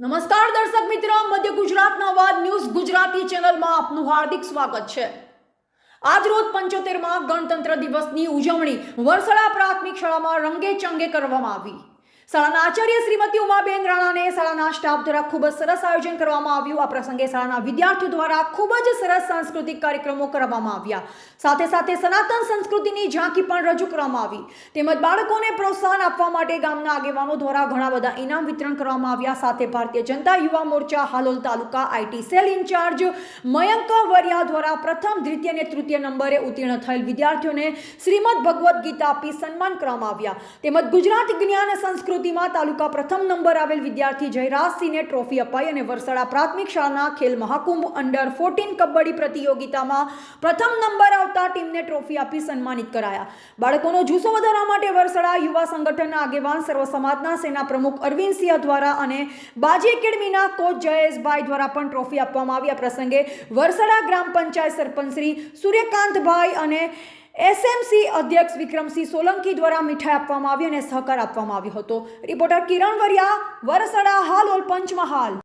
નમસ્કાર દર્શક મિત્રો, મધ્ય ગુજરાતના અવાજ ન્યૂઝ ગુજરાતી ચેનલમાં આપનું હાર્દિક સ્વાગત છે. આજ રોજ પંચોતેરમાં ગણતંત્ર દિવસની ઉજવણી વરસાડા પ્રાથમિક શાળામાં રંગે ચંગે કરવામાં આવી. શાળાના આચાર્ય શ્રીમતી ઉમાબેન રાણાને શાળાના સ્ટાફ દ્વારા ખૂબ જ સરસ આયોજન કરવામાં આવ્યું. આ પ્રસંગે શાળાના વિદ્યાર્થીઓ દ્વારા ખૂબ જ સરસ સાંસ્કૃતિક કાર્યક્રમો કરવામાં આવ્યા. સાથે સાથે સનાતન સંસ્કૃતિની ઝાંકી પણ રજૂ કરવામાં આવી. તેમજ બાળકોને પ્રોત્સાહન આપવા માટે ગામના આગેવાનો દ્વારા ઘણા બધા ઇનામ વિતરણ કરવામાં આવ્યા. સાથે Bharatiya Janata Yuva Morcha, Halol taluka IT cell incharge, Mayank Variya દ્વારા પ્રથમ દ્વિતીય અને તૃતીય નંબરે ઉત્તીર્ણ થયેલ વિદ્યાર્થીઓને શ્રીમદ ભગવદ્ ગીતા આપી સન્માન કરવામાં આવ્યા. તેમજ ગુજરાત જ્ઞાન સંસ્કૃતિમાં તાલુકા પ્રથમ નંબર આવેલ વિદ્યાર્થી જયરાજસિંહને ટ્રોફી અપાઈ અને વરસાડા પ્રાથમિક શાળાના ખેલ મહાકુંભ અંડર ફોર્ટીન કબડ્ડી પ્રતિયોગિતામાં પ્રથમ નંબર આવતા ટીમને ટ્રોફી આપી સન્માનિત કરાયા. બાળકોનો જુસ્સો વધારવા માટે વરસાડા યુવા સંગઠનના આગેવાન સર્વ સમાજના સેના પ્રમુખ અરવિંદસિંહ દ્વારા અને બાજી એકેડમીના કોચ જયેશભાઈ દ્વારા પણ ટ્રોફી આપવામાં આવી. આ પ્રસંગે વરસાડા ગ્રામ પંચાયત સરપંચ શ્રી સૂર્યકાંતભાઈ અને એસએમસી અધ્યક્ષ વિક્રમસિંહ સોલંકી દ્વારા મીઠાઈ આપવામાં આવી અને સહકાર આપવામાં આવ્યો હતો. રિપોર્ટર કિરણ વરિયા, વરસડા હાલોલ પંચમહાલ.